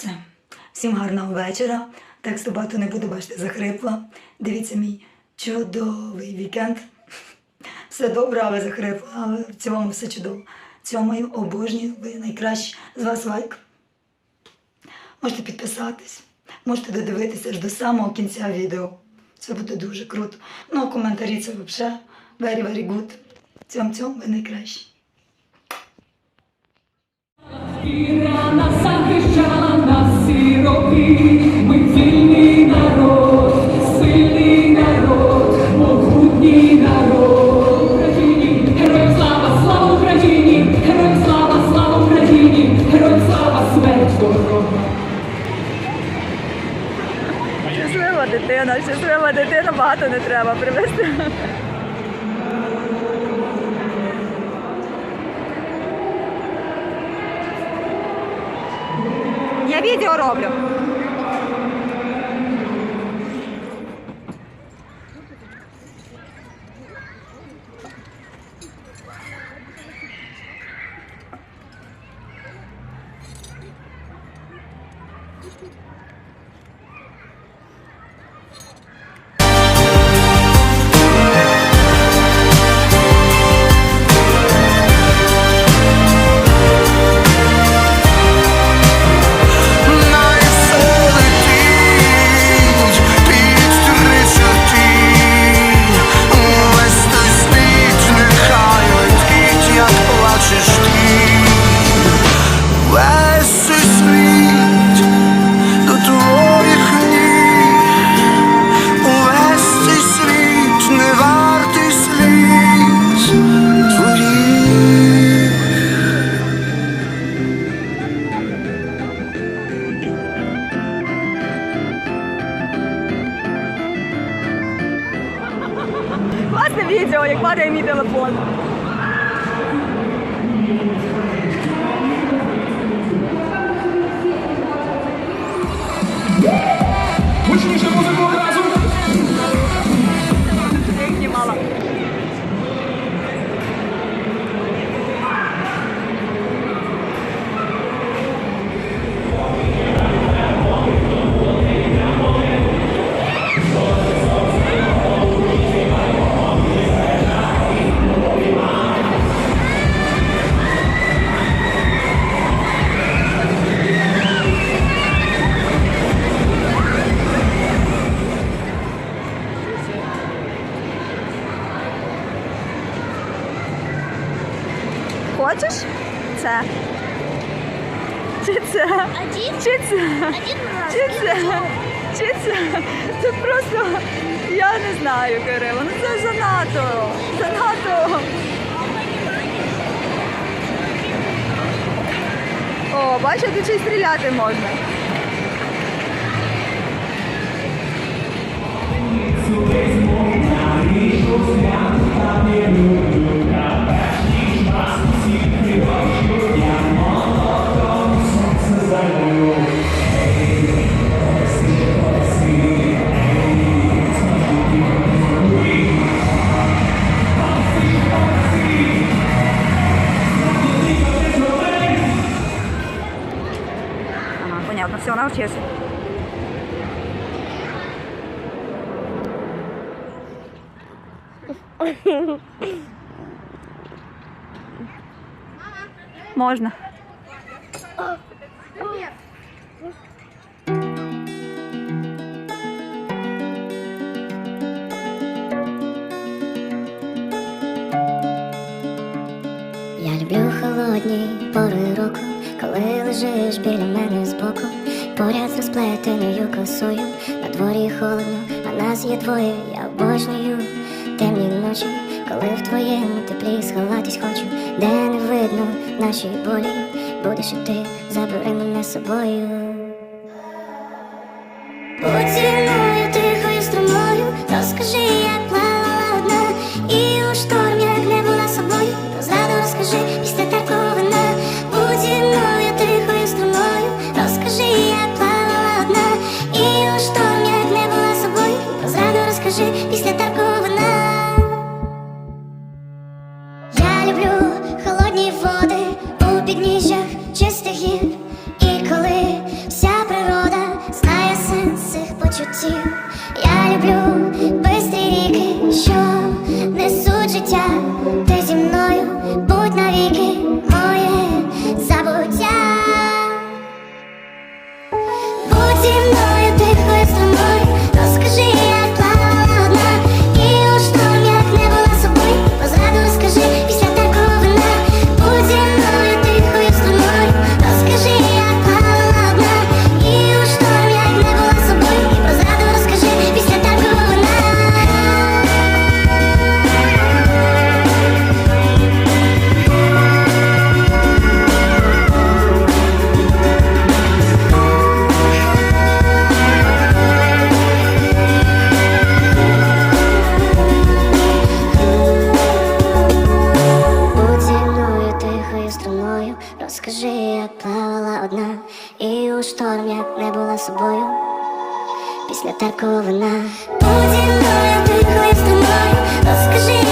Все. Всім гарного вечора. Тексту багато не буду, бачите, захрипла. Дивіться мій чудовий вікенд. Все добре, але захрипла, але в цілому все чудово. Цьому обожнюю, ви найкращі. З вас лайк. Можете підписатись, можете додивитися аж до самого кінця відео. Це буде дуже круто. Ну, а коментарі це взагалі very, very good. Цьом цьом ви найкращі. Щаслива дитина, щаслива дитина, багато не треба привезти. Я відео роблю. Найсолетить падає мій телефон. Гучніше музику Хочеш? Це. Чи це? Один? Чи це? Один раз. Чи це? Чи це? Це просто. Я не знаю, Кирило. Ну це занадто. Занадто. О, бачиш, тут ще й стріляти можна. Ага, понятно, все, научился. Можно. Я люблю холодні пори року, коли лежиш біля мене збоку, поряд з розплетеною косою, на дворі холодно, а нас є двоє, я обожнюю темні ночі, коли в твоєму теплі сховатись хочу, де не видно наші болі, будеш і ти, забери мене собою. Собою. Після теркого вина Будь мною, тихо з тобою